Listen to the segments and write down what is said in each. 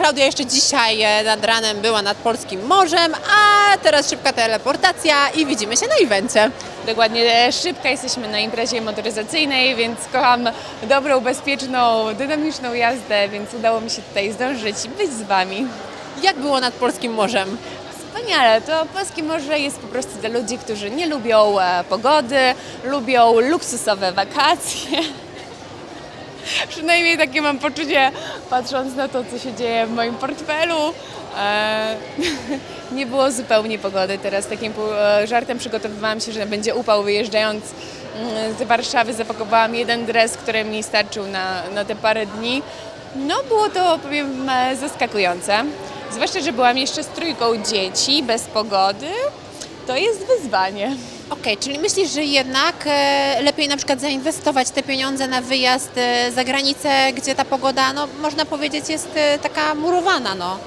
Klaudia jeszcze dzisiaj e, nad ranem była nad Polskim Morzem, a teraz szybka teleportacja i widzimy się na evencie. Dokładnie e, szybka jesteśmy na imprezie motoryzacyjnej, więc kocham dobrą, bezpieczną, dynamiczną jazdę, więc udało mi się tutaj zdążyć być z Wami. Jak było nad Polskim Morzem? Wspaniale, to Polskie Morze jest po prostu dla ludzi, którzy nie lubią e, pogody, lubią luksusowe wakacje. Przynajmniej takie mam poczucie, patrząc na to, co się dzieje w moim portfelu. E, nie było zupełnie pogody. Teraz takim e, żartem przygotowywałam się, że będzie upał wyjeżdżając mm, z Warszawy. Zapakowałam jeden dres, który mi starczył na, na te parę dni. No było to, powiem, e, zaskakujące. Zwłaszcza, że byłam jeszcze z trójką dzieci, bez pogody. To jest wyzwanie. Okej, czyli myślisz, że jednak e, lepiej na przykład zainwestować te pieniądze na wyjazd e, za granicę, gdzie ta pogoda, no można powiedzieć, jest e, taka murowana, no.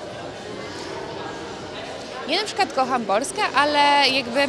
Ja na przykład kocham Polskę, ale jakby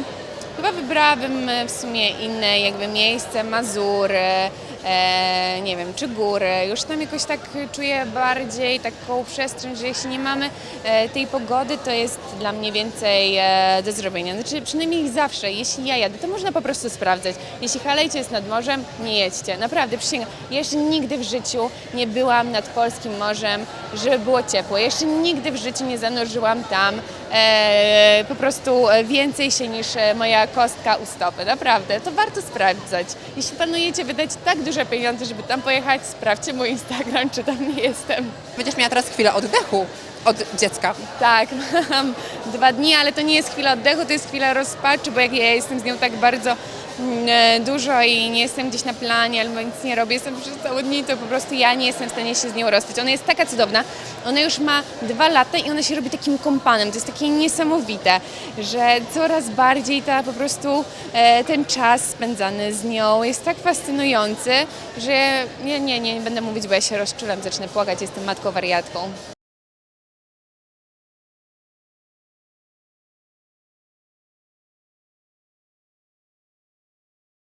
chyba wybrałabym w sumie inne jakby miejsce, Mazury, e, nie wiem, czy góry. Już tam jakoś tak czuję bardziej taką przestrzeń, że jeśli nie mamy e, tej pogody, to jest dla mnie więcej e, do zrobienia. Znaczy przynajmniej zawsze, jeśli ja jadę, to można po prostu sprawdzać. Jeśli halejcie jest nad morzem, nie jedźcie. Naprawdę, przysięgam. Jeszcze nigdy w życiu nie byłam nad polskim morzem, żeby było ciepło. Jeszcze nigdy w życiu nie zanurzyłam tam e, po prostu więcej się niż moja kostka u stopy. Naprawdę, to warto sprawdzać. Jeśli planujecie wydać tak duże pieniądze, żeby tam pojechać, sprawdźcie mój Instagram, czy tam nie jestem. Będziesz miała teraz chwilę oddechu od dziecka. Tak, mam dwa dni, ale to nie jest chwila oddechu, to jest chwila rozpaczy, bo jak ja jestem z nią tak bardzo mm, e, dużo i nie jestem gdzieś na planie albo nic nie robię, jestem przez całe dni, to po prostu ja nie jestem w stanie się z nią rozstać. Ona jest taka cudowna, ona już ma dwa lata i ona się robi takim kompanem, to jest takie niesamowite, że coraz bardziej ta po prostu e, ten czas spędzany z nią jest tak fascynujący, że nie, nie, nie, nie będę mówić, bo ja się rozczulam, zacznę płakać, jestem matką wariatką.